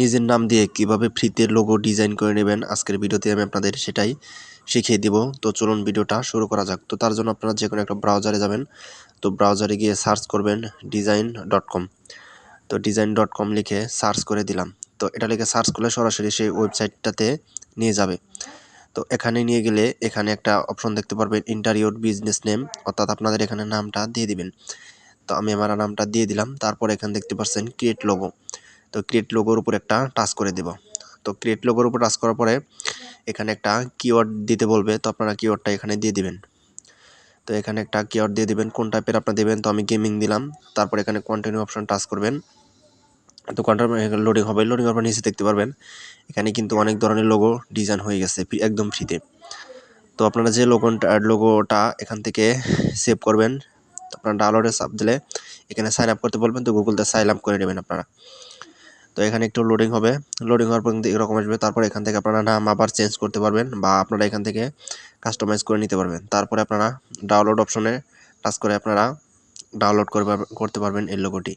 নিজের নাম দিয়ে কীভাবে ফ্রিতে লোগো ডিজাইন করে নেবেন আজকের ভিডিওতে আমি আপনাদের সেটাই শিখিয়ে দিব। তো চলুন ভিডিওটা শুরু করা যাক। তো তার জন্য আপনারা যে কোনো একটা ব্রাউজারে যাবেন। তো ব্রাউজারে গিয়ে সার্চ করবেন ডিজাইন ডট কম তো ডিজাইন ডট কম লিখে সার্চ করে দিলাম। তো এটা লিখে সার্চ করলে সরাসরি সেই ওয়েবসাইটটাতে নিয়ে যাবে। তো এখানে নিয়ে গেলে এখানে একটা অপশন দেখতে পারবেন ইন্টারিওর বিজনেস নেম অর্থাৎ আপনাদের এখানে নামটা দিয়ে দিবেন। তো আমি আমার নামটা দিয়ে দিলাম। তারপর এখানে দেখতে পাচ্ছেন ক্রিয়েট লোগো তো ক্রিয়েট লোগোর উপর একটা টাচ করে দেব। তো ক্রিয়েট লোগোর উপর টাচ করার পরে এখানে একটা কিওয়ার্ড দিতে বলবে, তো আপনারা কিওয়ার্ডটা এখানে দিয়ে দিবেন। তো এখানে একটা কিওয়ার্ড দিয়ে দিবেন, কোন টাইপের আপনার দেবেন, তো আমি গেমিং দিলাম। তারপর এখানে কন্টিনিউ অপশন টাচ করবেন। তো কন্টিনিউ লোডিং হবে লোডিং হওয়ার পর নিচে দেখতে পারবেন, এখানে কিন্তু অনেক ধরনের লোগো ডিজাইন হয়ে গেছে একদম ফ্রিতে তো। আপনারা যে লোগোটা লোগোটা এখান থেকে সেভ করবেন, আপনারা ডাউনলোডে সাপ দিলে এখানে সাইন আপ করতে বলবেন, তো গুগলতে সাইন আপ করে নেবেন আপনারা। তো এখানে একটু লোডিং হবে। লোডিং হওয়ার পর কিন্তু এরকম আসবে। তারপর এখান থেকে আপনারা নাম আবার চেঞ্জ করতে পারবেন বা আপনারা এখান থেকে কাস্টমাইজ করে নিতে পারবেন। তারপরে আপনারা ডাউনলোড অপশনে টাচ করে আপনারা ডাউনলোড করে করতে পারবেন এই লোগোটি